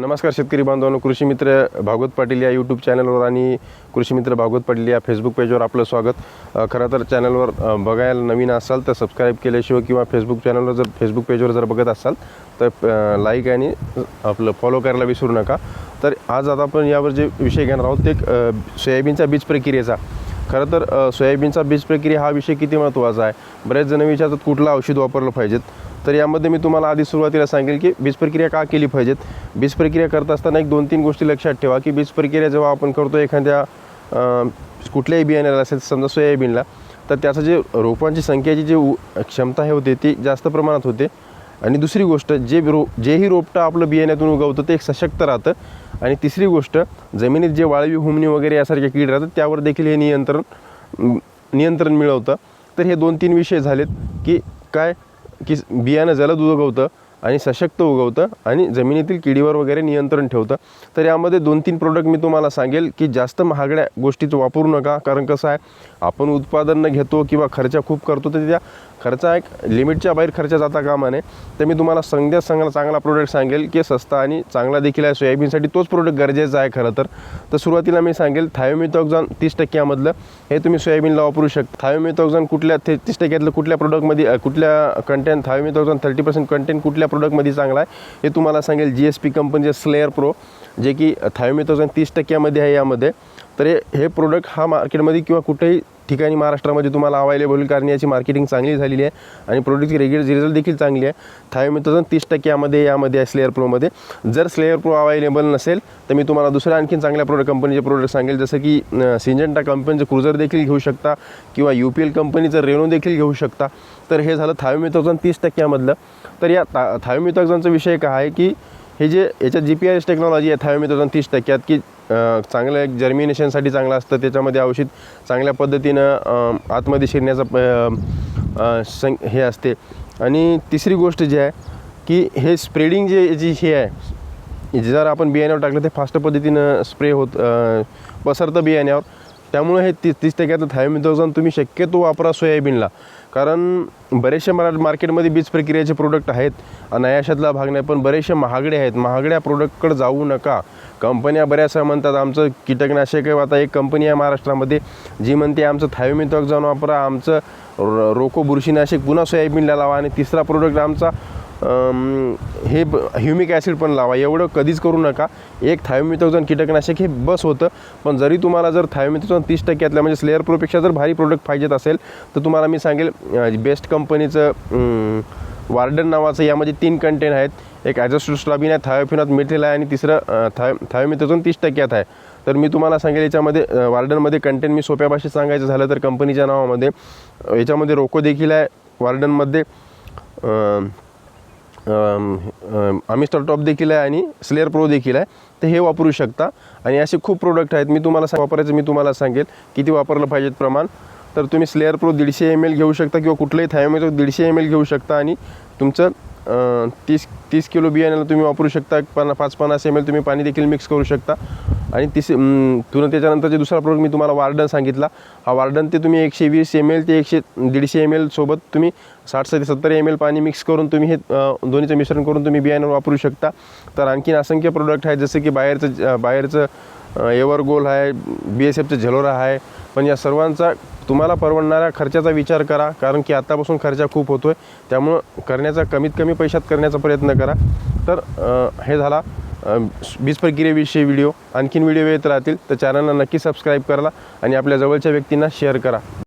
नमस्कार शेतकरी बांधवांनो कृषी मित्र भागवत पाटील या यूट्यूब चॅनलवर आणि कृषी मित्र भागवत पाटील या फेसबुक पेजवर आपलं स्वागत. खरं तर चॅनलवर बघायला नवीन असाल तर सबस्क्राईब केल्याशिवाय किंवा फेसबुक चॅनलवर जर फेसबुक पेजवर जर बघत असाल तर लाईक आणि आपलं फॉलो करायला विसरू नका. तर आज आता आपण यावर जे विषय घेणार आहोत ते सोयाबीनच्या बीज प्रक्रियेचा. खरं तर सोयाबीनचा बीज प्रक्रिया हा विषय किती महत्त्वाचा आहे? बरेच जण विचारतात कुठलं औषध वापरलं पाहिजेत? तर यामध्ये मी तुम्हाला आधी सुरुवातीला सांगेल की बीज प्रक्रिया का केली पाहिजेत? बीज प्रक्रिया करत असताना एक दोन तीन गोष्टी लक्षात ठेवा की बीज प्रक्रिया जेव्हा आपण करतो एखाद्या कुठल्याही बियाण्याला असेल समजा सोयाबीनला तर त्याचं जे रोपांची संख्येची जी उ- क्षमता हे होते ती जास्त प्रमाणात होते. आणि दुसरी गोष्ट जे रो जेही रोपटं आपलं बियाण्यातून उगवतं ते एक सशक्त राहतं. आणि तिसरी गोष्ट जमिनीत जे वाळवी हुमणी वगैरे यासारखे कीड राहतात त्यावर देखील हे नियंत्रण नियंत्रण मिळवतं. तर हे दोन तीन विषय झालेत की काय की बियाणं जलद उगवतं आणि सशक्त उगवतं आणि जमिनीतील किडीवर वगैरे नियंत्रण ठेवतं तर यामध्ये दोन तीन प्रोडक्ट मी तुम्हाला सांगेल की जास्त महागड्या गोष्टीचं वापरू नका. कारण कसं आहे आपण उत्पादन घेतो किंवा खर्च खूप करतो तर त्या खर्च एक लिमिटच्या बाहेर खर्च जाता कामा नये. तर मी तुम्हाला संध्या चांगला चांगला प्रोडक्ट सांगेल की सस्ता आणि चांगला देखील आहे सोयाबीनसाठी. तोच प्रोडक्ट गरजेचा आहे खरं तर. तर सुरुवातीला मी सांगेल थायोमिथॉक्झॉन तीस टक्क्यामधलं हे तुम्ही सोयाबीनला वापरू शकता. थायोमिथॉक्झॉन कुठल्या ते तीस टक्क्यातलं कुठल्या प्रोडक्टमध्ये कुठल्या content thiamethoxam thirty percent content कुठल्या प्रोडक्टमध्ये चांगला आहे हे तुम्हाला सांगेल जी एस पी कंपनीचे स्लेअर प्रो जे की थायोमिथॉक्झॉन तीस टक्क्यामध्ये आहे यामध्ये. तर हे प्रोडक्ट हा मार्केटमध्ये किंवा कुठेही ठिकाणी महाराष्ट्रामध्ये तुम्हाला अवेलेबल कारण याची मार्केटिंग चांगली झालेली आहे आणि प्रोडक्टची रेग्युलर रिझल्ट देखील चांगली आहे. थायोमिथॉझन तीस टक्के यामध्ये यामध्ये आहे स्लेअर प्रोमध्ये जर स्लेअर प्रो अवेलेबल नसेल तर मी तुम्हाला दुसऱ्या आणखीन चांगल्या प्रोडक्ट कंपनीचे प्रोडक्ट सांगेल. जसं की सिंजंटा कंपनीचं क्रुझर देखील घेऊ शकता किंवा यू पी एल कंपनीचं रेनो देखील घेऊ शकता. तर हे झालं थायोमिथॉझन तीस टक्क्यामधलं तर या था थायोमिथॉक्झॉनचा विषय काय आहे की हे जे याच्यात G P R S technology आहे थायोमिथॉझन तीस टक्क्यात की चांगलं एक जर्मिनेशनसाठी चांगलं असतं त्याच्यामध्ये औषध चांगल्या पद्धतीनं आतमध्ये शिरण्याचा सं हे असते. आणि तिसरी गोष्ट जी आहे की हे स्प्रेडिंग जे जी हे आहे जर आपण बियाण्यावर टाकलं ते फास्ट पद्धतीनं स्प्रे होत पसरतं बियाण्यावर. त्यामुळे हे तीस तीस टक्क्यातलं थायोमिथॉक्झॉन तुम्ही शक्यतो वापरा सोयाबीनला. कारण बरेचसे मरा मार्केटमध्ये बीज प्रक्रियेचे प्रोडक्ट आहेत आणि अशातला भाग नाही पण बरेचसे महागडे आहेत. महागड्या प्रोडक्टकडे जाऊ नका. कंपन्या बऱ्याचशा म्हणतात आमचं कीटकनाशक आहे. आता एक कंपनी आहे महाराष्ट्रामध्ये जी म्हणते आमचं थायोमिथॉक्झॉन वापरा आमचं रो- रोको बुरशीनाशक पुन्हा सोयाबीनला लावा आणि तिसरा प्रोडक्ट आमचा हे ब ह्युमिक ॲसिड पण लावा. एवढं कधीच करू नका. एक थायोमिथोजन कीटकनाशक हे बस होतं. पण जरी तुम्हाला जर थायोमिथोजन तीस टक्क्यातल्या म्हणजे स्लेअर प्रोपेक्षा जर भारी प्रोडक्ट पाहिजेत असेल तर तुम्हाला मी सांगेल बेस्ट कंपनीचं वार्डन नावाचं यामध्ये तीन कंटेंट आहेत. एक ॲझोस्ट्रोस्ट्राबिन आहे थायोफिनात मिथेल आहे आणि तिसरं थाय थायोमिथोजन तीस टक्क्यात आहे. तर मी तुम्हाला सांगेल याच्यामध्ये वार्डनमध्ये कंटेंट मी सोप्या भाषेत सांगायचं झालं तर कंपनीच्या नावामध्ये याच्यामध्ये रोको देखील आहे वार्डनमध्ये आमिस्टर टॉप देखील आहे आणि स्लेअर प्रो देखील आहे. तर हे वापरू शकता. आणि असे खूप प्रोडक्ट आहेत. मी तुम्हाला वापरायचं मी तुम्हाला सांगेल. किती वापरलं पाहिजेत प्रमाण. तर तुम्ही स्लेअर प्रो दीडशे एम एल घेऊ शकता किंवा कुठलंही थायोमेटो दीडशे एम एल घेऊ शकता आणि तुमचं तीस तीस किलो बियाण्याला तुम्ही वापरू शकता पन्ना पाच पन्नास एम एल तुम्ही पाणी देखील मिक्स करू शकता. आणि तिस तुरंत त्याच्यानंतर जे दुसरा प्रोडक्ट मी तुम्हाला वार्डन सांगितला. हा वार्डन ते तुम्ही एकशे वीस एम एल ते एकशे दीडशे एम एल सोबत तुम्ही साठ ते सत्तर एम एल पाणी मिक्स करून तुम्ही हे दोन्हीचं मिश्रण करून तुम्ही बियाणं वापरू शकता. तर आणखीन असंख्य प्रोडक्ट आहेत जसं की बाहेरचं बाहेरचं एवर गोल आहे बी एस एफचं झलोरा आहे पण या सर्वांचा तुम्हाला परवडणाऱ्या खर्चाचा विचार करा कारण की आतापासून खर्च खूप होतो आहे त्यामुळं करण्याचा कमीत कमी पैशात करण्याचा प्रयत्न करा. तर हे झाला अं, प्रक्रियेविषयी व्हिडिओ. आणखीन व्हिडिओ येत राहतील तर चॅनलला नक्की सबस्क्राईब करा आणि आपल्या जवळच्या व्यक्तींना शेअर करा.